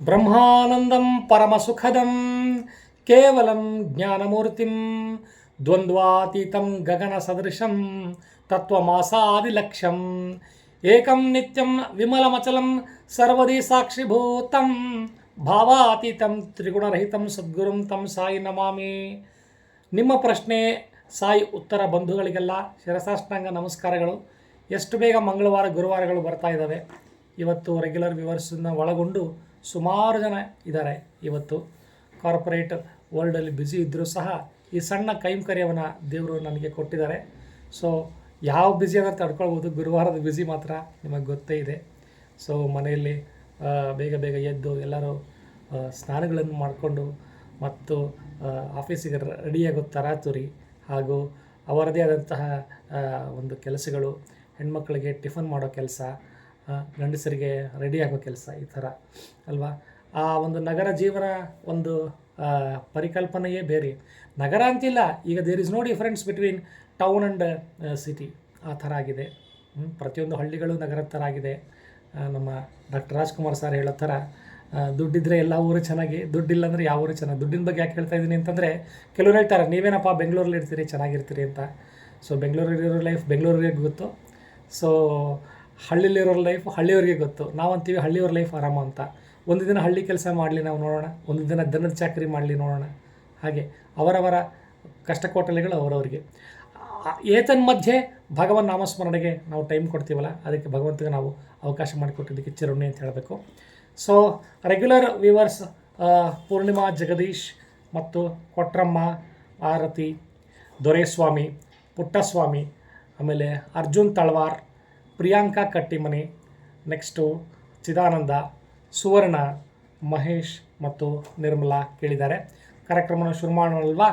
ಬ್ರಹ್ಮಾನಂದಂ ಪರಮಸುಖದಂ ಕೇವಲಂ ಜ್ಞಾನಮೂರ್ತಿಂ ದ್ವಂದ್ವಾತೀತಂ ಗಗನ ಸದೃಶಂ ತತ್ವಮಾಸಾದಿಲಕ್ಷ್ಯಂ ಏಕಂ ನಿತ್ಯಂ ವಿಮಲಮಚಲಂ ಸರ್ವದಿ ಸಾಕ್ಷಿಭೂತಂ ಭಾವಾತೀತಂ ತ್ರಿಗುಣರಹಿತಂ ಸದ್ಗುರುಂ ತಂ ಸಾಯಿ ನಮಾಮಿ. ನಿಮ್ಮ ಪ್ರಶ್ನೆ, ಸಾಯಿ ಉತ್ತರ ಬಂಧುಗಳಿಗೆಲ್ಲ ಶಿರಸಾಷ್ಟಾಂಗ ನಮಸ್ಕಾರಗಳು. ಎಷ್ಟು ಬೇಗ ಮಂಗಳವಾರ, ಗುರುವಾರಗಳು ಬರ್ತಾ ಇದ್ದಾವೆ? ಇವತ್ತು ರೆಗ್ಯುಲರ್ ವ್ಯೂವರ್ಸನ್ನು ಒಳಗೊಂಡು ಸುಮಾರು ಜನ ಇದ್ದಾರೆ. ಇವತ್ತು ಕಾರ್ಪೊರೇಟ್ ವರ್ಲ್ಡಲ್ಲಿ ಬ್ಯುಸಿ ಇದ್ದರೂ ಸಹ ಈ ಸಣ್ಣ ಕೈಂಕರ್ಯವನ್ನು ದೇವರು ನನಗೆ ಕೊಟ್ಟಿದ್ದಾರೆ. ಸೊ ಯಾವ ಬ್ಯುಸಿ ಅಂತ ತಡ್ಕೊಳ್ಬೋದು? ಗುರುವಾರದ ಬ್ಯುಸಿ ಮಾತ್ರ ನಿಮಗೆ ಗೊತ್ತೇ ಇದೆ. ಸೊ ಮನೆಯಲ್ಲಿ ಬೇಗ ಬೇಗ ಎದ್ದು ಎಲ್ಲರೂ ಸ್ನಾನಗಳನ್ನು ಮಾಡಿಕೊಂಡು ಮತ್ತು ಆಫೀಸಿಗೆ ರೆಡಿಯಾಗೋ ತರಾತುರಿ ಹಾಗೂ ಅವರದೇ ಆದಂತಹ ಒಂದು ಕೆಲಸಗಳು, ಹೆಣ್ಮಕ್ಳಿಗೆ ಟಿಫನ್ ಮಾಡೋ ಕೆಲಸ ಗಂಡಸರಿಗೆ ರೆಡಿ ಆಗೋ ಕೆಲಸ ಈ ಥರ, ಅಲ್ವಾ? ಆ ಒಂದು ನಗರ ಜೀವನ ಒಂದು ಪರಿಕಲ್ಪನೆಯೇ ಬೇರೆ. ನಗರ ಅಂತಿಲ್ಲ, ಈಗ there is no difference between town and city ಆ ಥರ ಆಗಿದೆ. ಪ್ರತಿಯೊಂದು ಹಳ್ಳಿಗಳು ನಗರ ಥರ ಆಗಿದೆ ನಮ್ಮ ಡಾಕ್ಟರ್ ರಾಜ್ಕುಮಾರ್ ಸರ್ ಹೇಳೋ ಥರ ದುಡ್ಡಿದ್ರೆ ಎಲ್ಲ ಊರು ಚೆನ್ನಾಗಿ ದುಡ್ಡಿಲ್ಲ ಅಂದರೆ ಯಾವ ಊರು ಚೆನ್ನಾಗಿ. ದುಡ್ಡಿನ ಬಗ್ಗೆ ಯಾಕೆ ಹೇಳ್ತಾ ಇದ್ದೀನಿ ಅಂತಂದರೆ, ಕೆಲವರು ಹೇಳ್ತಾರೆ, ನೀವೇನಪ್ಪ ಬೆಂಗಳೂರಲ್ಲಿ ಇರ್ತೀರಿ, ಚೆನ್ನಾಗಿರ್ತೀರಿ ಅಂತ. ಸೊ ಬೆಂಗಳೂರಲ್ಲಿರೋ ಲೈಫ್ ಬೆಂಗಳೂರಿಗೆ ಗೊತ್ತು. ಸೊ ಹಳ್ಳಿಲಿರೋ ಲೈಫ್ ಹಳ್ಳಿಯವ್ರಿಗೆ ಗೊತ್ತು. ನಾವು ಅಂತೀವಿ ಹಳ್ಳಿಯವ್ರ ಲೈಫ್ ಆರಾಮ ಅಂತ. ಒಂದು ದಿನ ಹಳ್ಳಿ ಕೆಲಸ ಮಾಡಲಿ ನಾವು ನೋಡೋಣ. ಒಂದು ದಿನ ದನದ ಚಾಕರಿ ಮಾಡಲಿ ನೋಡೋಣ. ಹಾಗೆ ಅವರವರ ಕಷ್ಟಕೋಟಲೆಗಳು ಅವರವರಿಗೆ. ಏತನ್ಮಧ್ಯೆ ಭಗವನ್ ನಾಮಸ್ಮರಣೆಗೆ ನಾವು ಟೈಮ್ ಕೊಡ್ತೀವಲ್ಲ, ಅದಕ್ಕೆ ಭಗವಂತಗೆ ನಾವು ಅವಕಾಶ ಮಾಡಿಕೊಟ್ಟಿದ್ದಕ್ಕೆ ಚಿರುಣಿ ಅಂತ ಹೇಳಬೇಕು. So regular viewers Purnima, Jagadish ಮತ್ತು ಕೊಟ್ರಮ್ಮ, ಆರತಿ, ದೊರೆಸ್ವಾಮಿ, ಪುಟ್ಟಸ್ವಾಮಿ, ಆಮೇಲೆ ಅರ್ಜುನ್ ತಳ್ವಾರ್ ಪ್ರಿಯಾಂಕಾ ಕಟ್ಟಿಮನಿ, ನೆಕ್ಸ್ಟು ಚಿದಾನಂದ, ಸುವರ್ಣ, ಮಹೇಶ್ ಮತ್ತು ನಿರ್ಮಲಾ ಕೇಳಿದ್ದಾರೆ. ಕಾರ್ಯಕ್ರಮವನ್ನು ಶುರು ಮಾಡೋಣಲ್ವಾ?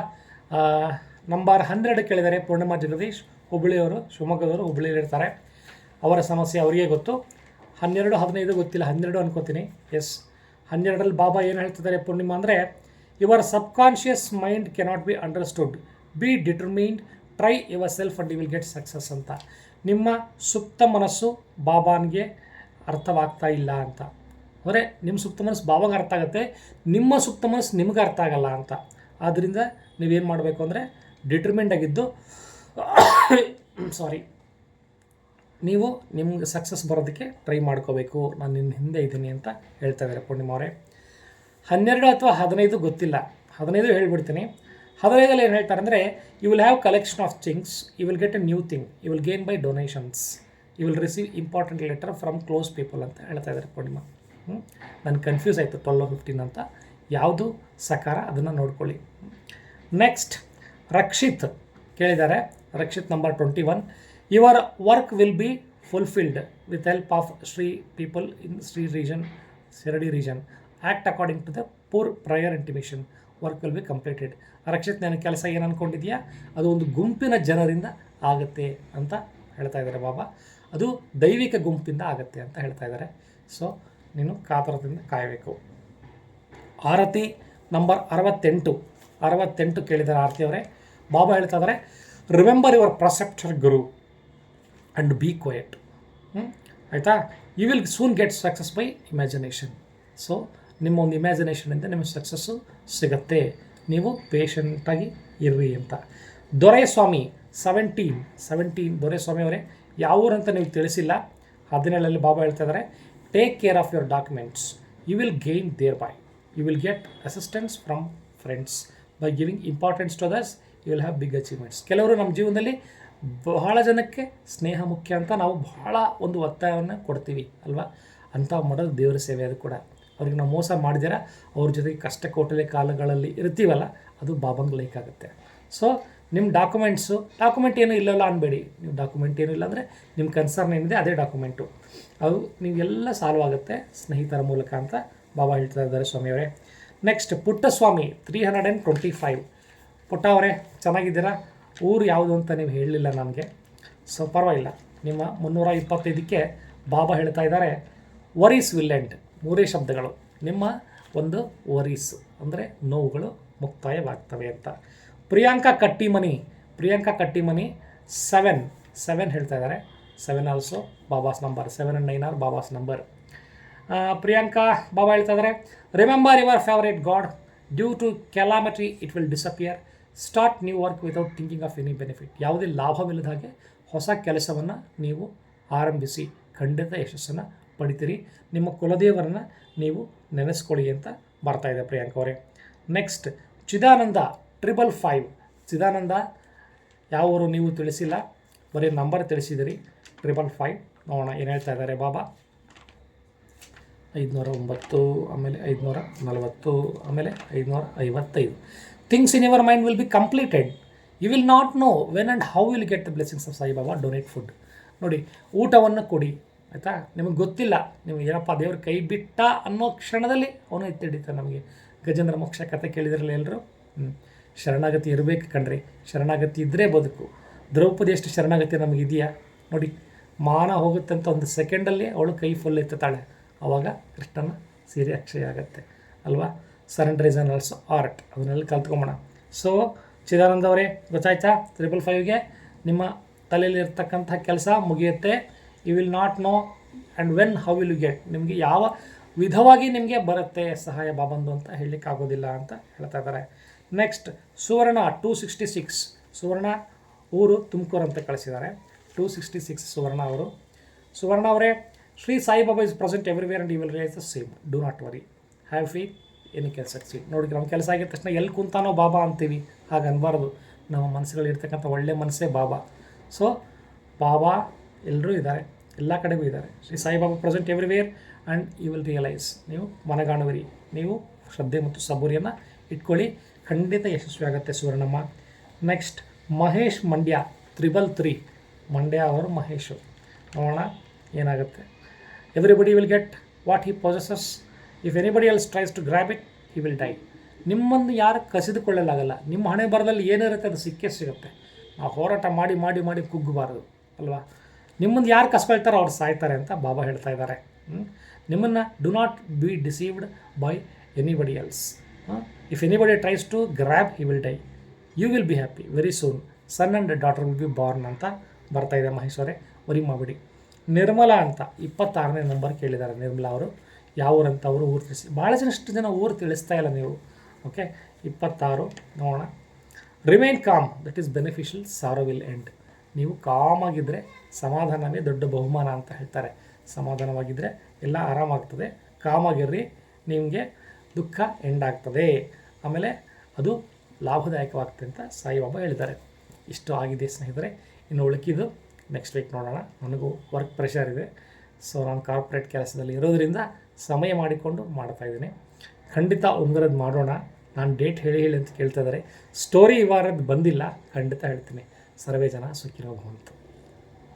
ನಂಬರ್ ಹನ್ನೆರಡು ಕೇಳಿದ್ದಾರೆ ಪೂರ್ಣಿಮಾ ಜಗದೀಶ್ ಹುಬ್ಬಳ್ಳಿಯವರು ಶಿವಮೊಗ್ಗದವರು ಹುಬ್ಬಳ್ಳಿಯಲ್ಲಿರ್ತಾರೆ ಅವರ ಸಮಸ್ಯೆ ಅವರಿಗೆ ಗೊತ್ತು. ಹನ್ನೆರಡು, ಹದಿನೈದು ಗೊತ್ತಿಲ್ಲ. ಹನ್ನೆರಡು ಅನ್ಕೋತೀನಿ. ಎಸ್. ಹನ್ನೆರಡರಲ್ಲಿ ಬಾಬಾ ಏನು ಹೇಳ್ತಿದ್ದಾರೆ ಪೂರ್ಣಿಮಾ ಅಂದರೆ your subconscious mind cannot be understood be determined try yourself and you will get success ಅಂತ. ನಿಮ್ಮ ಸುಪ್ತ ಮನಸ್ಸು ಬಾಬಾನಿಗೆ ಅರ್ಥವಾಗ್ತಾ ಇಲ್ಲ ಅಂತ. ಅಂದರೆ ನಿಮ್ಮ ಸುಪ್ತ ಮನಸ್ಸು ಬಾಬಾಗೆ ಅರ್ಥ ಆಗುತ್ತೆ, ನಿಮ್ಮ ಸುಪ್ತ ಮನಸ್ಸು ನಿಮಗೆ ಅರ್ಥ ಆಗಲ್ಲ ಅಂತ. ಆದ್ದರಿಂದ ನೀವೇನು ಮಾಡಬೇಕು ಅಂದರೆ ಡಿಟರ್ಮೆಂಟ್ ಆಗಿದ್ದು ಸಾರಿ ನೀವು ನಿಮ್ಗೆ ಸಕ್ಸಸ್ ಬರೋದಕ್ಕೆ ಟ್ರೈ ಮಾಡ್ಕೋಬೇಕು. ನಾನು ನಿನ್ನ ಹಿಂದೆ ಇದ್ದೀನಿ ಅಂತ ಹೇಳ್ತಾ ಇದ್ದಾರೆ ಪೂರ್ಣಿಮಾ ಹನ್ನೆರಡು ಅಥವಾ ಹದಿನೈದು ಗೊತ್ತಿಲ್ಲ. ಹದಿನೈದು ಹೇಳ್ಬಿಡ್ತೀನಿ. ಹದಿನೈದಲ್ಲಿ ಏನು ಹೇಳ್ತಾರೆ ಅಂದರೆ you will have collection of things you will get a new thing you will gain by donations you will receive important letter from close people ಅಂತ ಹೇಳ್ತಾ ಇದ್ದಾರೆ ಪೂರ್ಣಿಮಾ. ನಾನು ಕನ್ಫ್ಯೂಸ್ ಆಯಿತು ಟ್ವೆಲ್ ಫಿಫ್ಟೀನ್ ಅಂತ. ಯಾವುದು ಸಕಾರ ಅದನ್ನು ನೋಡ್ಕೊಳ್ಳಿ. ನೆಕ್ಸ್ಟ್ ರಕ್ಷಿತ್ ಕೇಳಿದ್ದಾರೆ. Rakshit number twenty one your work will be fulfilled with help of Shri people in Shri region Shirdi region act according to the poor prior intimation work will be completed Rakshit, ನನ್ನ ಕೆಲಸ ಏನು ಅಂದ್ಕೊಂಡಿದ್ಯಾ ಅದು ಒಂದು ಗುಂಪಿನ ಜನರಿಂದ ಆಗುತ್ತೆ ಅಂತ ಹೇಳ್ತಾ ಇದ್ದಾರೆ ಬಾಬಾ. ಅದು ದೈವಿಕ ಗುಂಪಿಂದ ಆಗುತ್ತೆ ಅಂತ ಹೇಳ್ತಾ ಇದ್ದಾರೆ ಸೊ ನೀನು ಕಾತರದಿಂದ ಕಾಯಬೇಕು. ಆರತಿ ನಂಬರ್ ಅರವತ್ತೆಂಟು. ಅರವತ್ತೆಂಟು ಕೇಳಿದ್ದಾರೆ ಆರತಿ ಅವರೇ. ಬಾಬಾ ಹೇಳ್ತಾ ಇದ್ದಾರೆ remember your preceptor guru and be quiet ಆಯಿತಾ? You will soon get success by imagination so ನಿಮ್ಮ ಒಂದು ಇಮ್ಯಾಜಿನೇಷನಿಂದ ನಿಮಗೆ ಸಕ್ಸಸ್ಸು ಸಿಗತ್ತೆ. ನೀವು ಪೇಷಂಟಾಗಿ ಇರ್ರಿ ಅಂತ. ದೊರೆಸ್ವಾಮಿ ಸೆವೆಂಟೀನ್ ಸೆವೆಂಟೀನ್ ದೊರೆಸ್ವಾಮಿ ಅವರೇ, ಯಾವ ಅಂತ ನೀವು ತಿಳಿಸಿಲ್ಲ. ಹದಿನೇಳಲ್ಲಿ ಬಾಬಾ ಹೇಳ್ತಾ ಇದ್ದಾರೆ take care of your documents you will gain there by you will get assistance from friends by giving importance to others you will have big achievements ಕೆಲವರು ನಮ್ಮ ಜೀವನದಲ್ಲಿ ಬಹಳ ಜನಕ್ಕೆ ಸ್ನೇಹ ಮುಖ್ಯ ಅಂತ ನಾವು ಬಹಳ ಒಂದು ಒತ್ತಾಯವನ್ನು ಕೊಡ್ತೀವಿ, ಅಲ್ವಾ? ಅಂಥ ಮಾಡೋದು ದೇವರ ಸೇವೆ ಅದು ಕೂಡ. ಅವ್ರಿಗೆ ನಾವು ಮೋಸ ಮಾಡಿದಿರ, ಅವ್ರ ಜೊತೆಗೆ ಕಷ್ಟ ಕೋಟಲೆ ಕಾಲಗಳಲ್ಲಿ ಇರ್ತೀವಲ್ಲ, ಅದು ಬಾಬಂಗ್ ಲೈಕ್ ಆಗುತ್ತೆ. ಸೊ ನಿಮ್ಮ ಡಾಕ್ಯುಮೆಂಟ್ಸು ಡಾಕ್ಯುಮೆಂಟ್ ಏನೂ ಇಲ್ಲಲ್ಲ ಅನ್ಬೇಡಿ. ನೀವು ಡಾಕ್ಯುಮೆಂಟ್ ಏನೂ ಇಲ್ಲ ಅಂದರೆ ನಿಮ್ಮ ಕನ್ಸರ್ನ್ ಏನಿದೆ ಅದೇ ಡಾಕ್ಯುಮೆಂಟು ಅದು ನೀವೆಲ್ಲ ಸಾಲ್ವ್ ಆಗುತ್ತೆ ಸ್ನೇಹಿತರ ಮೂಲಕ ಅಂತ ಬಾಬಾ ಹೇಳ್ತಾ ಇದ್ದಾರೆ ಸ್ವಾಮಿಯವರೇ next Puttaswamy three hundred and twenty five Putta ಅವರೇ, ಚೆನ್ನಾಗಿದ್ದೀರಾ? ಊರು ಯಾವುದು ಅಂತ ನೀವು ಹೇಳಲಿಲ್ಲ ನನಗೆ. ಸೊ ಪರವಾಗಿಲ್ಲ. ನಿಮ್ಮ ಮುನ್ನೂರ ಇಪ್ಪತ್ತೈದಕ್ಕೆ ಬಾಬಾ ಹೇಳ್ತಾ ಇದ್ದಾರೆ ವರೀಸ್ ವಿಲ್ಲೆಂಡ್ ಎಂಡ್ ಮೂರೇ ಶಬ್ದಗಳು. ನಿಮ್ಮ ಒಂದು ವರೀಸ್. ಅಂದರೆ ನೋವುಗಳು ಮುಕ್ತಾಯವಾಗ್ತವೆ ಅಂತ. ಪ್ರಿಯಾಂಕಾ ಕಟ್ಟಿಮನಿ. ಪ್ರಿಯಾಂಕಾ ಕಟ್ಟಿಮನಿ ಸೆವೆನ್ ಸೆವೆನ್ ಹೇಳ್ತಾ ಇದ್ದಾರೆ seven also Baba's number seven and nine are Baba's number Priyanka Baba ಹೇಳ್ತಾ ಇದ್ದಾರೆ remember your favourite god due to calamity it will disappear start new work without thinking of any benefit ಯಾವುದೇ ಲಾಭವಿಲ್ಲದ ಹಾಗೆ ಹೊಸ ಕೆಲಸವನ್ನು ನೀವು ಆರಂಭಿಸಿ. ಖಂಡಿತ ಯಶಸ್ಸನ್ನು ಪಡಿತೀರಿ. ನಿಮ್ಮ ಕುಲದೇವರನ್ನು ನೀವು ನೆನೆಸ್ಕೊಳ್ಳಿ ಅಂತ ಬರ್ತಾ ಇದೆ ಪ್ರಿಯಾಂಕ ಅವರೇ. Next Chidananda triple five Chidananda, ಯಾವ ನೀವು ತಿಳಿಸಿಲ್ಲ. ಬರೀ ನಂಬರ್ ತಿಳಿಸಿದಿರಿ. ಟ್ರಿಬಲ್ ಫೈವ್ ನೋಡೋಣ ಏನು ಹೇಳ್ತಾ ಇದ್ದಾರೆ ಬಾಬಾ. ಐದುನೂರ ಒಂಬತ್ತು, ಆಮೇಲೆ ಐದುನೂರ ನಲವತ್ತು, ಆಮೇಲೆ ಐದುನೂರ ಐವತ್ತೈದು. Things in your mind will be completed you will not know when and how will get the blessings of Saibaba donate food ನೋಡಿ, ಊಟವನ್ನು ಕೊಡಿ. ಆಯಿತಾ? ನಿಮಗೆ ಗೊತ್ತಿಲ್ಲ. ನೀವು ಏನಪ್ಪ, ದೇವ್ರ ಕೈ ಬಿಟ್ಟ ಅನ್ನೋ ಕ್ಷಣದಲ್ಲಿ ಅವನು ಎತ್ತಿಡಿತ ನಮಗೆ. ಗಜೇಂದ್ರ ಮೋಕ್ಷ ಕತೆ ಕೇಳಿದ್ರಲ್ಲ ಎಲ್ಲರೂ ಹ್ಞೂ ಶರಣಾಗತಿ ಇರಬೇಕು ಕಣ್ರಿ. ಶರಣಾಗತಿ ಇದ್ದರೆ ಬದುಕು. ದ್ರೌಪದಿ ಎಷ್ಟು ಶರಣಾಗತಿ ನಮಗೆ ಇದೆಯಾ? ನೋಡಿ, ಮಾನ ಹೋಗುತ್ತೆ ಅಂತ ಒಂದು ಸೆಕೆಂಡಲ್ಲಿ ಅವಳು ಕೈ ಫುಲ್ ಎತ್ತುತ್ತಾಳೆ. ಆವಾಗ ಕೃಷ್ಣನ ಸೀರೆ ಅಕ್ಷಯ ಆಗುತ್ತೆ. ಅಲ್ವಾ? Surrender is an also art ಅದನ್ನೆಲ್ಲ ಕಲ್ತ್ಕೊಂಬೋಣ. ಸೊ ಚಿದಾನಂದ ಅವರೇ, ಗೊತ್ತಾಯ್ತಾ? ತ್ರಿಬಲ್ ಫೈವ್ಗೆ ನಿಮ್ಮ ತಲೆಯಲ್ಲಿ ಇರ್ತಕ್ಕಂಥ ಕೆಲಸ ಮುಗಿಯುತ್ತೆ. You will not know and when how will you get ನಿಮಗೆ ಯಾವ ವಿಧವಾಗಿ ನಿಮಗೆ ಬರುತ್ತೆ ಸಹಾಯ ಬಾಬಂದು ಅಂತ ಹೇಳಲಿಕ್ಕೆ ಆಗೋದಿಲ್ಲ ಅಂತ ಹೇಳ್ತಾ ಇದ್ದಾರೆ. Next Suvarna two sixty six Suvarna ಊರು ತುಮಕೂರು ಅಂತ ಕಳಿಸಿದ್ದಾರೆ. ಟೂ ಸಿಕ್ಸ್ಟಿ ಸಿಕ್ಸ್ ಸುವರ್ಣ ಅವರು. ಸುವರ್ಣ ಅವರೇ, Shri Saibaba is present everywhere and you will raise the same do not worry have free ಏನು ಕೆಲಸ ಸಿ ನೋಡಿ ನಮ್ಮ ಕೆಲಸ ಆಗಿದ ತಕ್ಷಣ ಎಲ್ಲಿ ಕುಂತಾನೋ ಬಾಬಾ ಅಂತೀವಿ. ಹಾಗೆ ಅನ್ಬಾರ್ದು. ನಮ್ಮ ಮನಸ್ಸುಗಳಿರ್ತಕ್ಕಂಥ ಒಳ್ಳೆ ಮನಸ್ಸೇ ಬಾಬಾ. ಸೊ ಬಾಬಾ ಎಲ್ಲರೂ ಇದ್ದಾರೆ. ಎಲ್ಲ ಕಡೆಗೂ ಇದ್ದಾರೆ. Shri Saibaba present everywhere and you will realise ನೀವು ಮನಗಾಣುವಿರಿ. ನೀವು ಶ್ರದ್ಧೆ ಮತ್ತು ಸಬೂರಿಯನ್ನು ಇಟ್ಕೊಳ್ಳಿ. ಖಂಡಿತ ಯಶಸ್ವಿ ಆಗುತ್ತೆ Suvarnamma. Next Mahesh Mandya triple three Mandya ಅವರು ಮಹೇಶು. ನೋಡೋಣ ಏನಾಗುತ್ತೆ. Everybody will get what he possesses if anybody else tries to grab it he will die ನಿಮ್ಮನ್ನು ಯಾರು ಕಸಿದುಕೊಳ್ಳಲಾಗಲ್ಲ. ನಿಮ್ಮ ಹಣೆ ಬರದಲ್ಲಿ ಏನಿರುತ್ತೆ ಅದು ಸಿಕ್ಕೇ ಸಿಗುತ್ತೆ. ನಾವು ಹೋರಾಟ ಮಾಡಿ ಮಾಡಿ ಮಾಡಿ ಕುಗ್ಗಬಾರ್ದು. ಅಲ್ವಾ? ನಿಮ್ಮನ್ನು ಯಾರು ಕಸ್ಕೊಳ್ತಾರೋ ಅವ್ರು ಸಾಯ್ತಾರೆ ಅಂತ ಬಾಬಾ ಹೇಳ್ತಾ ಇದ್ದಾರೆ. ನಿಮ್ಮನ್ನು do not be deceived by anybody else if anybody tries to grab he will die you will be happy very soon son and daughter will be born ಅಂತ ಬರ್ತಾ ಇದೆ ಮಹೇಶ್ವರೇ, ವರಿ ಮಾಡಿಬಿಡಿ. ನಿರ್ಮಲಾ ಅಂತ ಇಪ್ಪತ್ತಾರನೇ ನಂಬರ್ ಕೇಳಿದ್ದಾರೆ ನಿರ್ಮಲಾ ಅವರು. ಯಾವ ಊರಂತ ಅವರು ಊರು ತಿಳಿಸಿ. ಭಾಳ ಜನಷ್ಟು ಜನ ಊರು ತಿಳಿಸ್ತಾ ಇಲ್ಲ ನೀವು. ಓಕೆ ಇಪ್ಪತ್ತಾರು, ನೋಡೋಣ. Remain calm that is beneficial sorrow will end ನೀವು ಕಾಮಾಗಿದ್ದರೆ ಸಮಾಧಾನವೇ ದೊಡ್ಡ ಬಹುಮಾನ ಅಂತ ಹೇಳ್ತಾರೆ. ಸಮಾಧಾನವಾಗಿದ್ದರೆ ಎಲ್ಲ ಆರಾಮಾಗ್ತದೆ. ಕಾಮಾಗಿರ್ರಿ, ನಿಮಗೆ ದುಃಖ ಎಂಡ್ ಆಗ್ತದೆ. ಆಮೇಲೆ ಅದು ಲಾಭದಾಯಕವಾಗ್ತದೆ ಅಂತ ಸಾಯಿಬಾಬಾ ಹೇಳಿದ್ದಾರೆ ಇಷ್ಟು ಆಗಿದೆ ಸ್ನೇಹಿತರೆ, ಇನ್ನು ಉಳುಕಿದ್ದು ನೆಕ್ಸ್ಟ್ ವೀಕ್ ನೋಡೋಣ. ನನಗೂ ವರ್ಕ್ ಪ್ರೆಷರ್ ಇದೆ. ಸೊ ನಾನು ಕಾರ್ಪೊರೇಟ್ ಕೆಲಸದಲ್ಲಿ ಇರೋದರಿಂದ ಸಮಯ ಮಾಡಿಕೊಂಡು ಮಾಡ್ತಾ ಇದ್ದೀನಿ. ಖಂಡಿತ ಉಂಗರದ್ದು ಮಾಡೋಣ. ನಾನು ಡೇಟ್ ಹೇಳಿ ಹೇಳಿ ಅಂತ ಕೇಳ್ತಾ ಇದ್ದಾರೆ. ಸ್ಟೋರಿ ಈ ವಾರದ್ದು ಬಂದಿಲ್ಲ. ಖಂಡಿತ ಹೇಳ್ತೀನಿ. ಸರ್ವೇ ಜನ ಭವಂತು